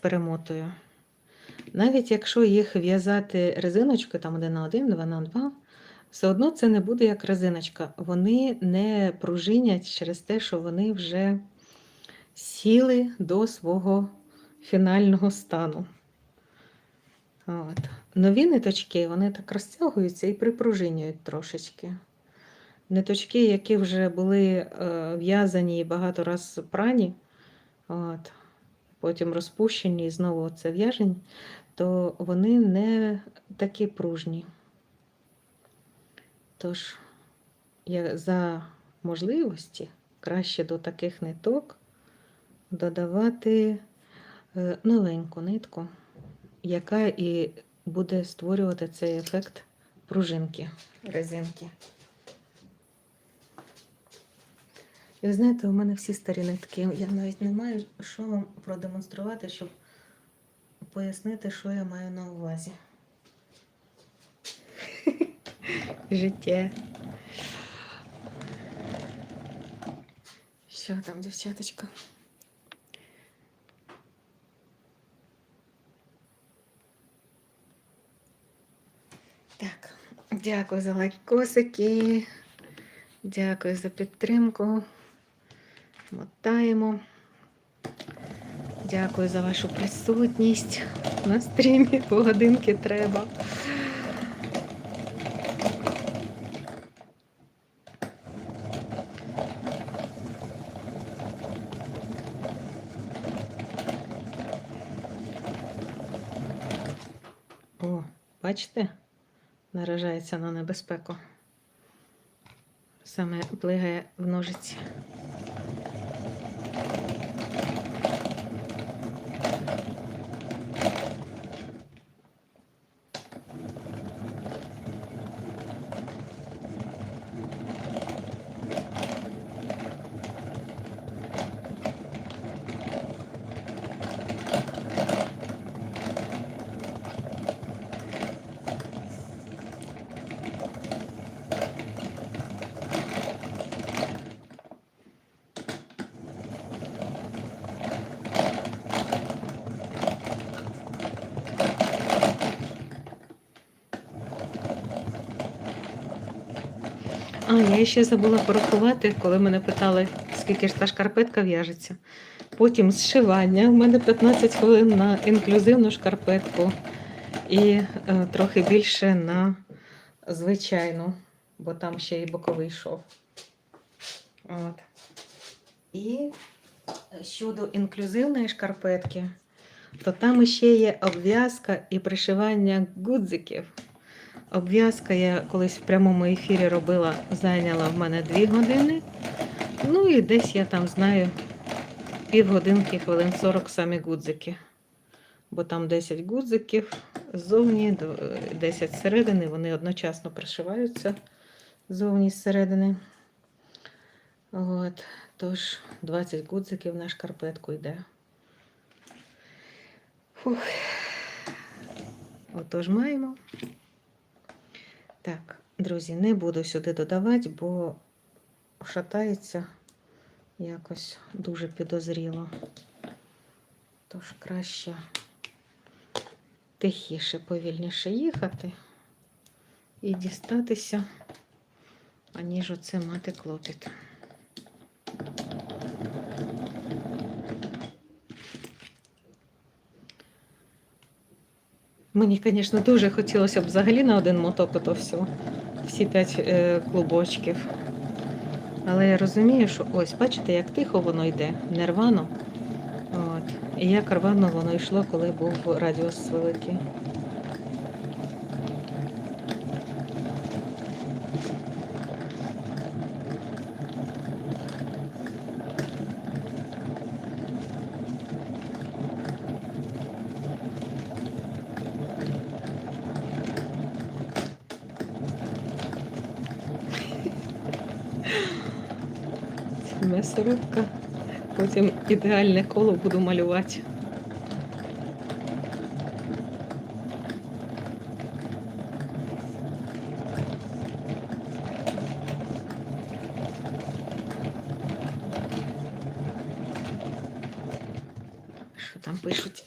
перемотую. Навіть якщо їх в'язати резиночкою, там 1 на 1, 2 на 2, все одно це не буде як резиночка. Вони не пружинять через те, що вони вже сіли до свого фінального стану. От. Нові ниточки, вони так розтягуються і припружинюють трошечки. Ниточки, які вже були е, в'язані і багато раз прані, от, потім розпущені і знову це в'яжені, то вони не такі пружні. Тож, я за можливості краще до таких ниток додавати е, новеньку нитку, яка і буде створювати цей ефект пружинки резинки. І ви знаєте, у мене всі старі нитки. Я навіть не маю що вам продемонструвати, щоб пояснити, що я маю на увазі. Життя. Що там, дівчаточка? Так, дякую за лайкосики. Дякую за підтримку. Мотаємо. Дякую за вашу присутність на стрімі. По годинки треба. О, бачите? Наражається на небезпеку. Саме плигає в ножиці. А, я ще забула порахувати, коли мене питали, скільки ж та шкарпетка в'яжеться. Потім зшивання. У мене 15 хвилин на інклюзивну шкарпетку і е, трохи більше на звичайну, бо там ще і боковий шов. От. І щодо інклюзивної шкарпетки, то там ще є обв'язка і пришивання гудзиків. Обв'язка я колись в прямому ефірі робила, зайняла в мене 2 години. Ну і десь я там знаю півгодинки, хвилин 40 самі гудзики. Бо там 10 гудзиків ззовні, до- 10 зсередини, вони одночасно пришиваються ззовні зсередини. От, тож 20 гудзиків на шкарпетку йде. Фух. Отож маємо. Так, друзі, не буду сюди додавати, бо шатається якось дуже підозріло. Тож краще тихіше, повільніше їхати і дістатися, аніж оце мати клопіт. Мені, звісно, дуже хотілося б взагалі на один моток ото всього, всі п'ять е, клубочків. Але я розумію, що ось, бачите, як тихо воно йде, нервано. От. І як рвано воно йшло, коли був радіус великий. М'ясорубка. Потім ідеальне коло буду малювати. Що там пишуть?